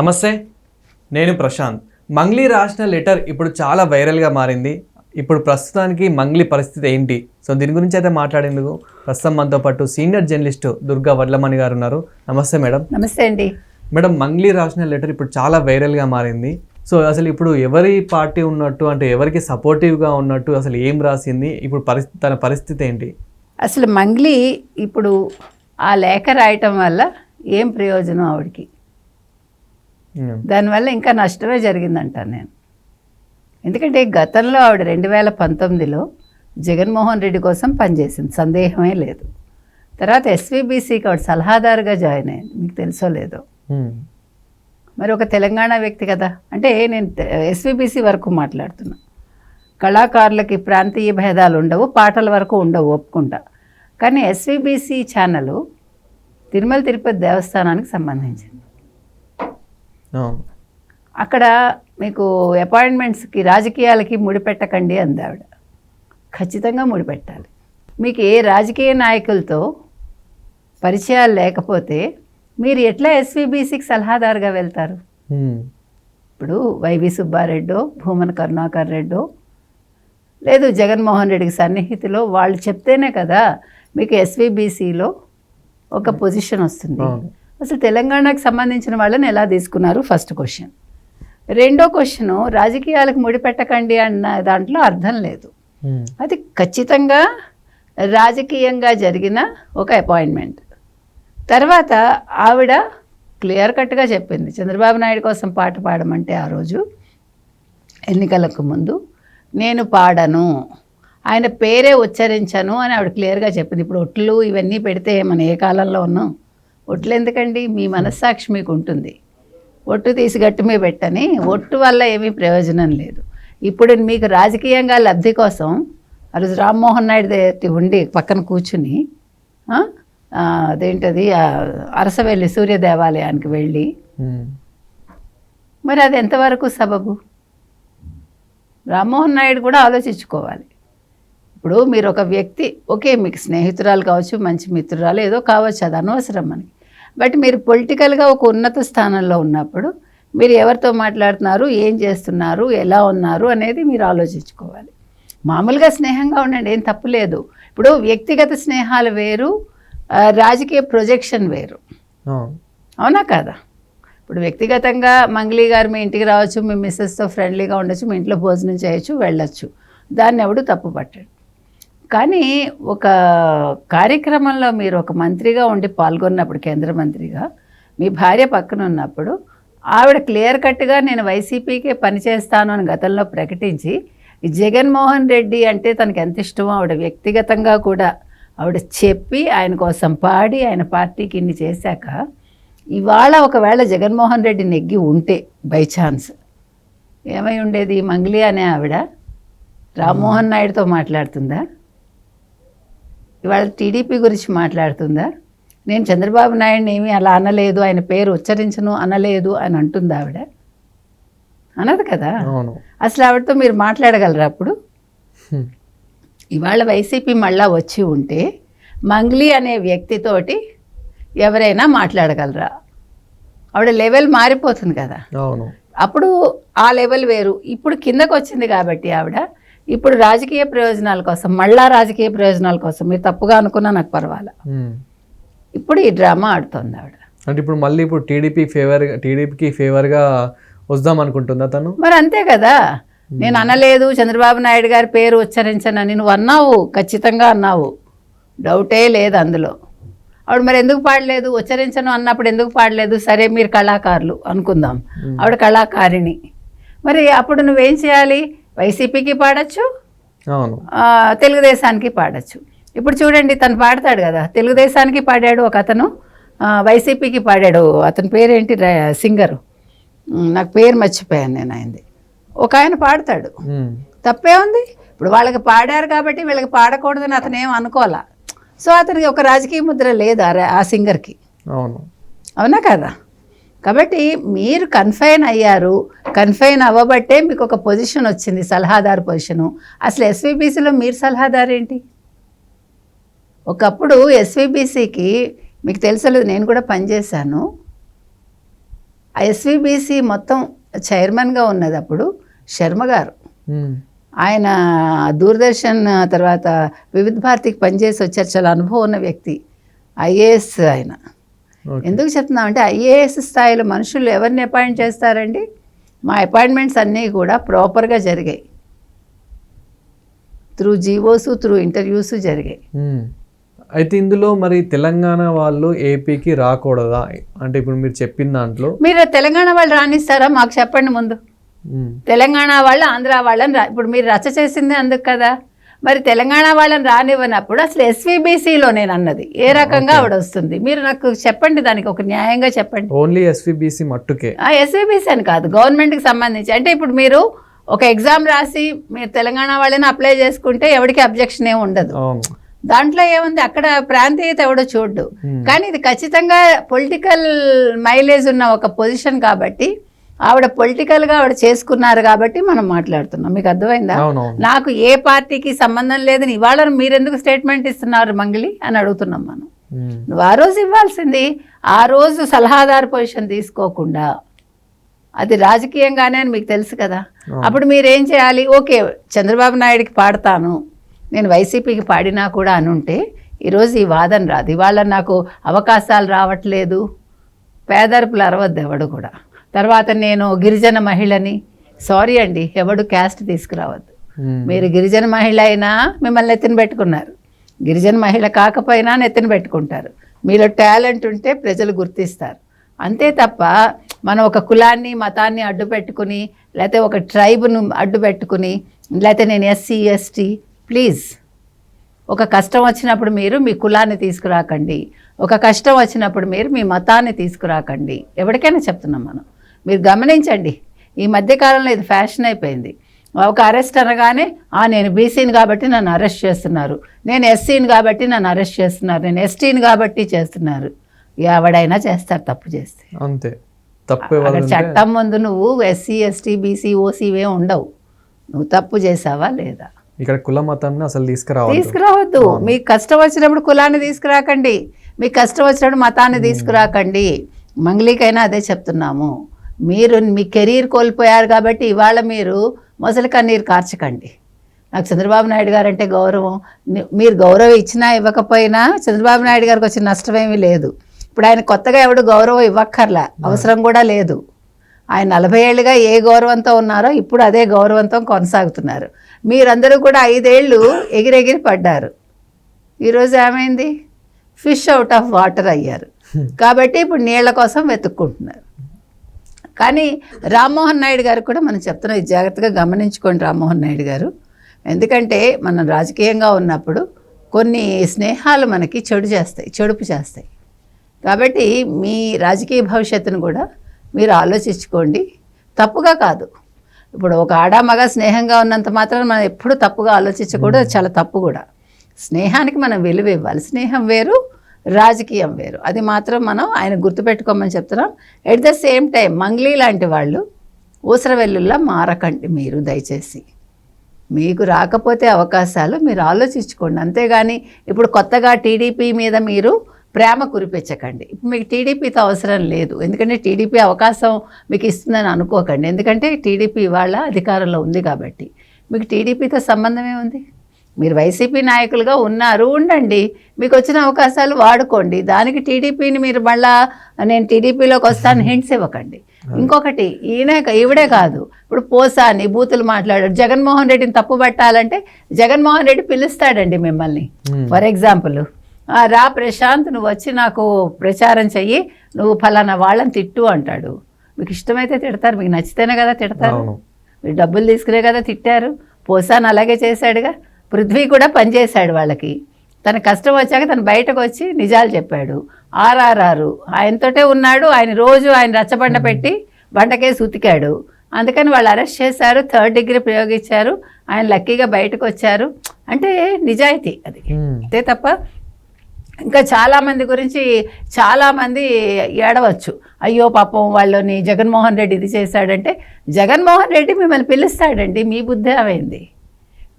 నమస్తే నేను ప్రశాంత్. మంగ్లీ రాసిన లెటర్ ఇప్పుడు చాలా వైరల్గా మారింది. ఇప్పుడు ప్రస్తుతానికి మంగ్లీ పరిస్థితి ఏంటి? సో దీని గురించి అయితే మాట్లాడేందుకు ప్రస్తుతం మనతో పాటు సీనియర్ జర్నలిస్టు దుర్గా వడ్లమణి గారు ఉన్నారు. నమస్తే మేడం. నమస్తే అండి. మేడం మంగ్లీ రాసిన లెటర్ ఇప్పుడు చాలా వైరల్గా మారింది. సో అసలు ఇప్పుడు ఎవరి పార్టీ ఉన్నట్టు అంటే ఎవరికి సపోర్టివ్గా ఉన్నట్టు అసలు ఏం రాసింది? ఇప్పుడు పరిస్థితి తన పరిస్థితి ఏంటి? అసలు మంగ్లీ ఇప్పుడు ఆ లేఖ రాయటం వల్ల ఏం ప్రయోజనం ఆవిడకి? దానివల్ల ఇంకా నష్టమే జరిగిందంటాను నేను. ఎందుకంటే గతంలో ఆవిడ రెండు వేల పంతొమ్మిదిలో జగన్మోహన్ రెడ్డి కోసం పనిచేసింది. సందేహమే లేదు. తర్వాత ఎస్వీబీసీకి ఆవిడ సలహాదారుగా జాయిన్ అయింది. మీకు తెలుసో లేదో. ఉమ్, మరి ఒక తెలంగాణ వ్యక్తి కదా. అంటే నేను ఎస్వీబీసీ వరకు మాట్లాడుతున్నా. కళాకారులకి ప్రాంతీయ భేదాలు ఉండవు పాటల వరకు ఉండవు ఒప్పుకుంటా. కానీ ఎస్వీబీసీ ఛానల్ తిరుమల తిరుపతి దేవస్థానానికి సంబంధించింది. అక్కడ మీకు అపాయింట్మెంట్స్కి రాజకీయాలకి ముడిపెట్టకండి అంది ఆవిడ ఖచ్చితంగా ముడిపెట్టాలి. మీకు ఏ రాజకీయ నాయకులతో పరిచయాలు లేకపోతే మీరు ఎట్లా ఎస్వీబీసీకి సలహాదారుగా వెళ్తారు? ఇప్పుడు వైవి సుబ్బారెడ్డో భూమన కరుణాకర్ రెడ్డో లేదు జగన్మోహన్ రెడ్డికి సన్నిహితులో వాళ్ళు చెప్తేనే కదా మీకు ఎస్వీబీసీలో ఒక పొజిషన్ వస్తుంది. అసలు తెలంగాణకు సంబంధించిన వాళ్ళని ఎలా తీసుకున్నారు? ఫస్ట్ క్వశ్చన్ రెండో క్వశ్చన్ రాజకీయాలకు ముడిపెట్టకండి అన్న దాంట్లో అర్థం లేదు. ఉమ్, అది ఖచ్చితంగా రాజకీయంగా జరిగిన ఒక అపాయింట్మెంట్ తర్వాత ఆవిడ క్లియర్ కట్గా చెప్పింది. చంద్రబాబు నాయుడు కోసం పాట పాడమంటే ఆ రోజు ఎన్నికలకు ముందు నేను పాడను ఆయన పేరే ఉచ్చరించను అని ఆవిడ క్లియర్గా చెప్పింది. ఇప్పుడు ఒట్లు ఇవన్నీ పెడితే మనం ఏ కాలంలో ఉన్నాం? ఒట్లు ఎందుకండి? మీ మనస్సాక్షి మీకు ఉంటుంది ఒట్టు తీసి గట్టు మీద పెట్టని ఒట్టు వల్ల ఏమీ ప్రయోజనం లేదు. ఇప్పుడు మీకు రాజకీయంగా లబ్ధి కోసం ఆ రోజు రామ్మోహన్ నాయుడు దే- ఉండి పక్కన కూర్చుని అదేంటది అరసవెల్లి సూర్య దేవాలయానికి వెళ్ళి మరి అది ఎంతవరకు సబబు? రామ్మోహన్ నాయుడు కూడా ఆలోచించుకోవాలి. ఇప్పుడు మీరు ఒక వ్యక్తి ఓకే మీకు స్నేహితురాలు కావచ్చు మంచి మిత్రురాలు ఏదో కావచ్చు అది అనవసరం మనకి. బట్ మీరు పొలిటికల్గా ఒక ఉన్నత స్థానంలో ఉన్నప్పుడు మీరు ఎవరితో మాట్లాడుతున్నారు ఏం చేస్తున్నారు ఎలా ఉన్నారు అనేది మీరు ఆలోచించుకోవాలి. మామూలుగా స్నేహంగా ఉండండి ఏం తప్పు లేదు. ఇప్పుడు వ్యక్తిగత స్నేహాలు వేరు రాజకీయ ప్రొజెక్షన్ వేరు. అవును అవునా కాదా? ఇప్పుడు వ్యక్తిగతంగా మంగ్లీ గారు మీ ఇంటికి రావచ్చు మీ మిస్సెస్తో ఫ్రెండ్లీగా ఉండొచ్చు మీ ఇంట్లో భోజనం చేయొచ్చు వెళ్ళొచ్చు. దాన్ని ఎవడు తప్పు పట్టాడు. కానీ ఒక కార్యక్రమంలో మీరు ఒక మంత్రిగా ఉండి పాల్గొన్నప్పుడు కేంద్ర మంత్రిగా మీ భార్య పక్కన ఉన్నప్పుడు ఆవిడ క్లియర్ కట్గా నేను వైసీపీకే పనిచేస్తాను అని గతంలో ప్రకటించి జగన్మోహన్ రెడ్డి అంటే తనకి ఎంత ఇష్టమో ఆవిడ వ్యక్తిగతంగా కూడా ఆవిడ చెప్పి ఆయన కోసం పాడి ఆయన పార్టీకి ఇన్ని చేశాక ఇవాళ ఒకవేళ జగన్మోహన్ రెడ్డి నెగ్గి ఉంటే బై ఛాన్స్. ఏమై ఉండేది మంగ్లీ అనే ఆవిడ? రామ్మోహన్ నాయుడుతో మాట్లాడుతుందా? ఇవాళ టీడీపీ గురించి మాట్లాడుతుందా? నేను చంద్రబాబు నాయుడిని ఏమీ అలా అనలేదు ఆయన పేరు ఉచ్చరించను అనలేదు అని అంటుందా ఆవిడ? అనదు కదా? అసలు ఆవిడతో మీరు మాట్లాడగలరా అప్పుడు? ఇవాళ వైసీపీ మళ్ళా వచ్చి ఉంటే మంగ్లీ అనే వ్యక్తితోటి ఎవరైనా మాట్లాడగలరా? ఆవిడ లెవెల్ మారిపోతుంది కదా? అప్పుడు ఆ లెవెల్ వేరు. ఇప్పుడు కిందకు వచ్చింది కాబట్టి ఆవిడ ఇప్పుడు రాజకీయ ప్రయోజనాల కోసం మళ్ళా రాజకీయ ప్రయోజనాల కోసం మీరు తప్పుగా అనుకున్నా నాకు పర్వాలా. ఇప్పుడు ఈ డ్రామా ఆడుతోంది ఆవిడ. అంటే ఇప్పుడు మళ్ళీ ఇప్పుడు టీడీపీ ఫేవర్ టీడీపీకి ఫేవర్గా వద్దాం అనుకుంటుందా తను? మరి అంతే కదా. నేను అనలేదు చంద్రబాబు నాయుడు గారి పేరు ఉచ్చరించనని నువ్వు అన్నావు ఖచ్చితంగా అన్నావు. డౌటే లేదు అందులో. ఆవిడ మరి ఎందుకు పాడలేదు? ఉచ్చరించను అన్నప్పుడు ఎందుకు పాడలేదు? సరే మీరు కళాకారులు అనుకుందాం. ఆవిడ కళాకారిణి. మరి అప్పుడు నువ్వేం చేయాలి? వైసీపీకి పాడచ్చు తెలుగుదేశానికి పాడచ్చు. ఇప్పుడు చూడండి తను పాడతాడు కదా. తెలుగుదేశానికి పాడాడు ఒక అతను వైసీపీకి పాడాడు అతని పేరేంటి? సింగరు. నాకు పేరు మర్చిపోయాను నేను ఆయనది. ఒక ఆయన పాడతాడు. తప్పే ఉంది. ఇప్పుడు వాళ్ళకి పాడారు కాబట్టి వీళ్ళకి పాడకూడదని అతను ఏం అనుకోవాలా? సో అతనికి ఒక రాజకీయ ముద్ర లేదు ఆ సింగర్కి? అవును. అవునా కదా? కాబట్టి మీరు కన్ఫైన్ అయ్యారు కన్ఫైన్ అవ్వబట్టే మీకు ఒక పొజిషన్ వచ్చింది సలహాదారు పొజిషను అసలు ఎస్వీబీసీలో మీరు సలహాదారు ఏంటి? ఒకప్పుడు ఎస్వీబీసీకి మీకు తెలుసలేదు నేను కూడా పనిచేశాను. ఆ ఎస్విబిసి మొత్తం చైర్మన్గా ఉన్నది అప్పుడు శర్మ గారు. ఆయన దూరదర్శన్ తర్వాత వివిధ భారతికి పనిచేసి వచ్చారు. చాలా అనుభవం ఉన్న వ్యక్తి ఐఏఎస్ ఆయన. ఎందుకు చెప్తున్నామంటే ఐఏఎస్ స్థాయిలో మనుషులు ఎవరిని అపాయింట్ చేస్తారండి? మా అపాయింట్మెంట్స్ అన్నీ కూడా ప్రాపర్గా జరిగాయి. త్రూ జీవోస్ త్రూ ఇంటర్వ్యూస్ జరిగాయి. అయితే ఇందులో మరి తెలంగాణ వాళ్ళు ఏపీకి రాకూడదా? అంటే ఇప్పుడు మీరు చెప్పిన దాంట్లో. మీరు తెలంగాణ వాళ్ళు రానిస్తారా? మాకు చెప్పండి ముందు. తెలంగాణ వాళ్ళు ఆంధ్ర వాళ్ళని ఇప్పుడు మీరు రచ్చ చేసింది అందుకు కదా? మరి తెలంగాణ వాళ్ళని రానివ్వనప్పుడు అసలు ఎస్వీబీసీలో నేను అన్నది. ఏ రకంగా ఆవిడ వస్తుంది మీరు నాకు చెప్పండి దానికి ఒక న్యాయంగా చెప్పండి. ఓన్లీ ఎస్విబిసి మట్టుకే. ఎస్వీబీసీ అని కాదు గవర్నమెంట్కి సంబంధించి. అంటే ఇప్పుడు మీరు ఒక ఎగ్జామ్ రాసి మీరు తెలంగాణ వాళ్ళని అప్లై చేసుకుంటే ఎవరికి అబ్జెక్షన్ ఏమి ఉండదు. దాంట్లో ఏముంది? అక్కడ ప్రాంతీయత ఎవడో చూడ్డు. కానీ ఇది ఖచ్చితంగా పొలిటికల్ మైలేజ్ ఉన్న ఒక పొజిషన్ కాబట్టి ఆవిడ పొలిటికల్గా ఆవిడ చేసుకున్నారు కాబట్టి మనం మాట్లాడుతున్నాం. మీకు అర్థమైందా? నాకు ఏ పార్టీకి సంబంధం లేదని ఇవాళ మీరెందుకు స్టేట్మెంట్ ఇస్తున్నారు మంగిలి అని అడుగుతున్నాం మనం. నువ్వు ఆ రోజు ఇవ్వాల్సింది ఆ రోజు సలహాదారు పొజిషన్ తీసుకోకుండా. అది రాజకీయంగానే అని మీకు తెలుసు కదా. అప్పుడు మీరు చేయాలి? ఓకే చంద్రబాబు నాయుడికి పాడతాను. నేను వైసీపీకి పాడినా కూడా అనుంటే ఈరోజు ఈ వాదన రాదు. ఇవాళ నాకు అవకాశాలు రావట్లేదు. పేదరిపులు అరవద్దు ఎవడు కూడా. తర్వాత నేను గిరిజన మహిళని సారీ అండి ఎవడు క్యాస్ట్ తీసుకురావద్దు. మీరు గిరిజన మహిళ అయినా మిమ్మల్ని ఎత్తిన పెట్టుకున్నారు. గిరిజన మహిళ కాకపోయినా నెత్తిన పెట్టుకుంటారు. మీలో టాలెంట్ ఉంటే ప్రజలు గుర్తిస్తారు. అంతే తప్ప మనం ఒక కులాన్ని మతాన్ని అడ్డు పెట్టుకుని లేకపోతే ఒక ట్రైబ్ను అడ్డు పెట్టుకుని లేకపోతే నేను ఎస్సీ ఎస్టీ ప్లీజ్. ఒక కష్టం వచ్చినప్పుడు మీరు మీ కులాన్ని తీసుకురాకండి. ఒక కష్టం వచ్చినప్పుడు మీరు మీ మతాన్ని తీసుకురాకండి. ఎవరికైనా చెప్తున్నాం మనం. మీరు గమనించండి. ఈ మధ్యకాలంలో ఇది ఫ్యాషన్ అయిపోయింది. ఒక అరెస్ట్ అనగానే "ఆ, నేను బీసీని కాబట్టి నన్ను అరెస్ట్ చేస్తున్నారు. నేను ఎస్సీని కాబట్టి నన్ను అరెస్ట్ చేస్తున్నారు. నేను ఎస్టీని కాబట్టి చేస్తున్నారు. ఎవడైనా చేస్తారు తప్పు చేస్తే. అంతే. తప్పు చట్టం ముందు నువ్వు ఎస్సీ ఎస్టీ బీసీ ఓసీ ఇవే ఉండవు. నువ్వు తప్పు చేసావా లేదా? ఇక్కడ కుల మతాన్ని అసలు తీసుకురావద్దు. తీసుకురావద్దు. మీకు కష్టం వచ్చినప్పుడు కులాన్ని తీసుకురాకండి. మీకు కష్టం వచ్చినప్పుడు మతాన్ని తీసుకురాకండి. మంగళికైనా అదే చెప్తున్నాము. మీరు మీ కెరీర్ కోల్పోయారు కాబట్టి ఇవాళ మీరు మొసలి కన్నీరు కార్చకండి. నాకు చంద్రబాబు నాయుడు గారు అంటే గౌరవం మీరు గౌరవం ఇచ్చినా ఇవ్వకపోయినా చంద్రబాబు నాయుడు గారికి వచ్చిన నష్టం ఏమీ లేదు. ఇప్పుడు ఆయన కొత్తగా ఎవడు గౌరవం ఇవ్వక్కర్లా. అవసరం కూడా లేదు. ఆయన నలభై ఏళ్ళుగా ఏ గౌరవంతో ఉన్నారో ఇప్పుడు అదే గౌరవంతో కొనసాగుతున్నారు. మీరందరూ కూడా ఐదేళ్ళు ఎగిరెగిరి పడ్డారు. ఈరోజు ఏమైంది? ఫిష్ అవుట్ ఆఫ్ వాటర్ అయ్యారు. కాబట్టి ఇప్పుడు నీళ్ళ కోసం వెతుక్కుంటున్నారు. కానీ రామ్మోహన్ నాయుడు గారు కూడా మనం చెప్తున్నాం ఇది జాగ్రత్తగా గమనించుకోండి రామ్మోహన్ నాయుడు గారు. ఎందుకంటే మనం రాజకీయంగా ఉన్నప్పుడు కొన్ని స్నేహాలు మనకి చెడు చేస్తాయి చెడుపు చేస్తాయి. కాబట్టి మీ రాజకీయ భవిష్యత్తును కూడా మీరు ఆలోచించుకోండి. తప్పుగా కాదు. ఇప్పుడు ఒక ఆడ మగ స్నేహంగా ఉన్నంత మాత్రం మనం ఎప్పుడు తప్పుగా ఆలోచించకూడదు చాలా తప్పు కూడా. స్నేహానికి మనం విలువ ఇవ్వాలి. స్నేహం వేరు రాజకీయం వేరు. అది మాత్రం మనం ఆయన గుర్తుపెట్టుకోమని చెప్తున్నాం. At the same time Mangli లాంటి వాళ్ళు ఊసరవెల్లుల్లా మారకండి మీరు దయచేసి. మీకు రాకపోతే అవకాశాలు మీరు ఆలోచించుకోండి. అంతేగాని ఇప్పుడు కొత్తగా టీడీపీ మీద మీరు ప్రేమ కురిపించకండి. ఇప్పుడు మీకు టీడీపీతో అవసరం లేదు. ఎందుకంటే టీడీపీ అవకాశం మీకు ఇస్తుందని అనుకోకండి. ఎందుకంటే టీడీపీ ఇవాళ అధికారంలో ఉంది కాబట్టి. మీకు టీడీపీతో సంబంధమే ఉంది మీరు వైసీపీ నాయకులుగా ఉన్నారు ఉండండి. మీకు వచ్చిన అవకాశాలు వాడుకోండి. దానికి టీడీపీని మీరు మళ్ళా నేను టీడీపీలోకి వస్తాను హింట్స్ ఇవ్వకండి. ఇంకొకటి ఈయన ఈవిడే కాదు. ఇప్పుడు పోసాని బూతులు మాట్లాడాడు. జగన్మోహన్ రెడ్డిని తప్పు పట్టాలంటే జగన్మోహన్ రెడ్డి పిలుస్తాడండి మిమ్మల్ని. మ్మ్. ఫర్ ఎగ్జాంపుల్ రా ప్రశాంత్ నువ్వు వచ్చి నాకు ప్రచారం చెయ్యి నువ్వు ఫలానా వాళ్ళని తిట్టు అంటాడు. మీకు ఇష్టమైతే తిడతారు మీకు నచ్చితేనే కదా తిడతారు. మీరు డబ్బులు తీసుకునే కదా తిట్టారు. పోసాన్ అలాగే చేశాడుగా. పృథ్వీ కూడా పనిచేశాడు వాళ్ళకి. తన కష్టం వచ్చాక తను బయటకు వచ్చి నిజాలు చెప్పాడు. ఆర్ఆర్ఆర్. ఆయనతోటే ఉన్నాడు. ఆయన రోజు ఆయన రచ్చబండ పెట్టి బండకేసి ఉతికాడు. అందుకని వాళ్ళు అరెస్ట్ చేశారు. థర్డ్ డిగ్రీ ప్రయోగించారు. ఆయన లక్కీగా బయటకు వచ్చారు. అంటే నిజాయితీ అది. అంతే తప్ప ఇంకా చాలామంది గురించి చాలామంది ఏడవచ్చు. అయ్యో పాపం వాళ్ళని జగన్మోహన్ రెడ్డి ఇది చేశాడంటే జగన్మోహన్ రెడ్డి మిమ్మల్ని పిలుస్తాడండి. మీ బుద్ధి ఏమైంది?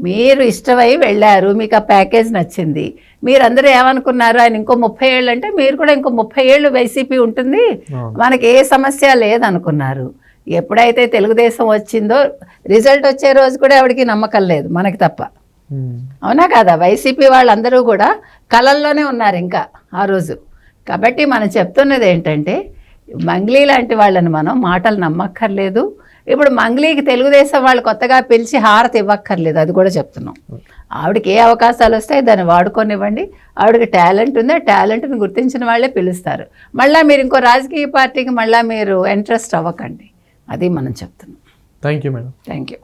మీరు ఇష్టమై వెళ్ళారు మీకు ఆ ప్యాకేజ్ నచ్చింది. మీరందరూ ఏమనుకున్నారు? ఆయన ఇంకో ముప్పై ఏళ్ళు అంటే మీరు కూడా ఇంకో ముప్పై ఏళ్ళు వైసీపీ ఉంటుంది. మనకి ఏ సమస్య లేదనుకున్నారు. ఎప్పుడైతే తెలుగుదేశం వచ్చిందో రిజల్ట్ వచ్చే రోజు కూడా ఎవరికి నమ్మకం లేదు మనకి తప్ప. అవునా కదా? వైసీపీ వాళ్ళందరూ కూడా కళల్లోనే ఉన్నారు ఇంకా ఆ రోజు. కాబట్టి మనం చెప్తున్నది ఏంటంటే మంగ్లీ లాంటి వాళ్ళని మనం మాటలు నమ్మక్కర్లేదు. ఇప్పుడు మంగ్లీకి తెలుగుదేశం వాళ్ళు కొత్తగా పిలిచి హారతి ఇవ్వక్కర్లేదు అది కూడా చెప్తున్నాం. ఆవిడకి ఏ అవకాశాలు వస్తాయి దాన్ని వాడుకొనివ్వండి. ఆవిడకి టాలెంట్ ఉంది ఆ టాలెంట్ని గుర్తించిన వాళ్ళే పిలుస్తారు. మళ్ళీ మీరు ఇంకో రాజకీయ పార్టీకి మళ్ళీ మీరు ఇంట్రెస్ట్ అవ్వకండి. అది మనం చెప్తున్నాం. Thank you madam thank you